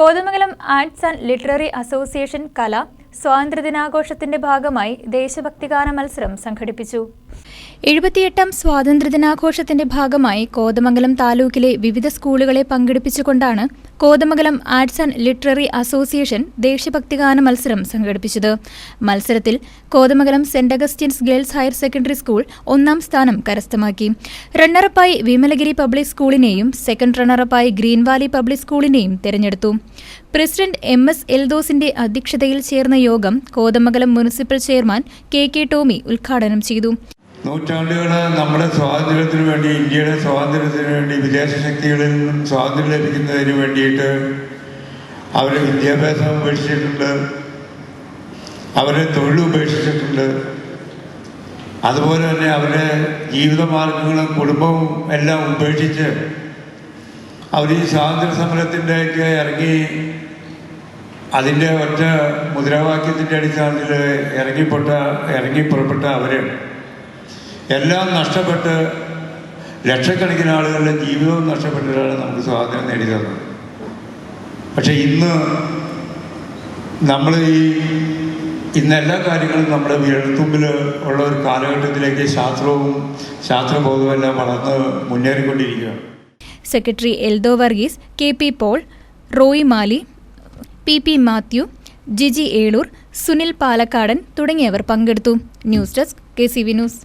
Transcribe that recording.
Kothamangalam arts and literary association Kala സ്വാതന്ത്ര്യദിനാഘോഷത്തിന്റെ ഭാഗമായി ദേശഭക്തിഗാന മത്സരം സംഘടിപ്പിച്ചു. എഴുപത്തിയെട്ടാം സ്വാതന്ത്ര്യദിനാഘോഷത്തിന്റെ ഭാഗമായി കോതമംഗലം താലൂക്കിലെ വിവിധ സ്കൂളുകളെ പങ്കെടുപ്പിച്ചുകൊണ്ടാണ് Kothamangalam arts and literary association ദേശഭക്തിഗാന മത്സരം സംഘടിപ്പിച്ചത്. മത്സരത്തിൽ Kothamangalam saint Augustine's girls higher secondary school ഒന്നാം സ്ഥാനം കരസ്ഥമാക്കി. റണ്ണറപ്പായി വിമലഗിരി പബ്ലിക് സ്കൂളിനെയും സെക്കൻഡ് റണ്ണറപ്പായി ഗ്രീൻവാലി പബ്ലിക് സ്കൂളിനെയും തെരഞ്ഞെടുത്തു. പ്രസിഡന്റ് എം എസ് എൽദോസിന്റെ അധ്യക്ഷതയിൽ ചേർന്ന യോഗം Kothamangalam municipal chairman K K Tomy ഉദ്ഘാടനം ചെയ്തു. നൂറ്റാണ്ടുകൾ നമ്മുടെ സ്വാതന്ത്ര്യത്തിന് വേണ്ടി ഇന്ത്യയുടെ സ്വാതന്ത്ര്യത്തിന് വേണ്ടി വിദേശ ശക്തികളിൽ നിന്നും സ്വാതന്ത്ര്യം ലഭിക്കുന്നതിന് വേണ്ടിയിട്ട് അവർ വിദ്യാഭ്യാസം ഉപേക്ഷിച്ചിട്ടുണ്ട്. അവരെ തൊഴിൽ ഉപേക്ഷിച്ചിട്ടുണ്ട്. അതുപോലെ തന്നെ അവരുടെ ജീവിതമാർഗങ്ങളും കുടുംബവും എല്ലാം ഉപേക്ഷിച്ച് അവർ ഈ സ്വാതന്ത്ര്യ സമരത്തിന്റെയൊക്കെ ഇറങ്ങി അതിന്റെ ഒറ്റ മുദ്രാവാക്യത്തിന്റെ അടിസ്ഥാനത്തിൽ ഇറങ്ങിപ്പെട്ട ഇറങ്ങി പുറപ്പെട്ട അവർ എല്ലാം നഷ്ടപ്പെട്ട് ലക്ഷക്കണക്കിന് ആളുകളുടെ ജീവിതവും നഷ്ടപ്പെട്ടിട്ടാണ് നമുക്ക് സ്വാതന്ത്ര്യം നേടി തന്നത് പക്ഷെ ഇന്ന് നമ്മൾ ഈ ഇന്ന് എല്ലാ കാര്യങ്ങളും നമ്മുടെ വിരൽത്തുമ്പിൽ ഉള്ള ഒരു കാലഘട്ടത്തിലേക്ക് ശാസ്ത്രവും ശാസ്ത്രബോധവും എല്ലാം വളർന്ന് മുന്നേറിക്കൊണ്ടിരിക്കുകയാണ്. Secretary Eldho Varghese K P Paul Roy Mali P P Mathew Jiji Eloor Sunil Palakkadan തുടങ്ങിയവർ പങ്കെടുത്തു. News desk K C V news.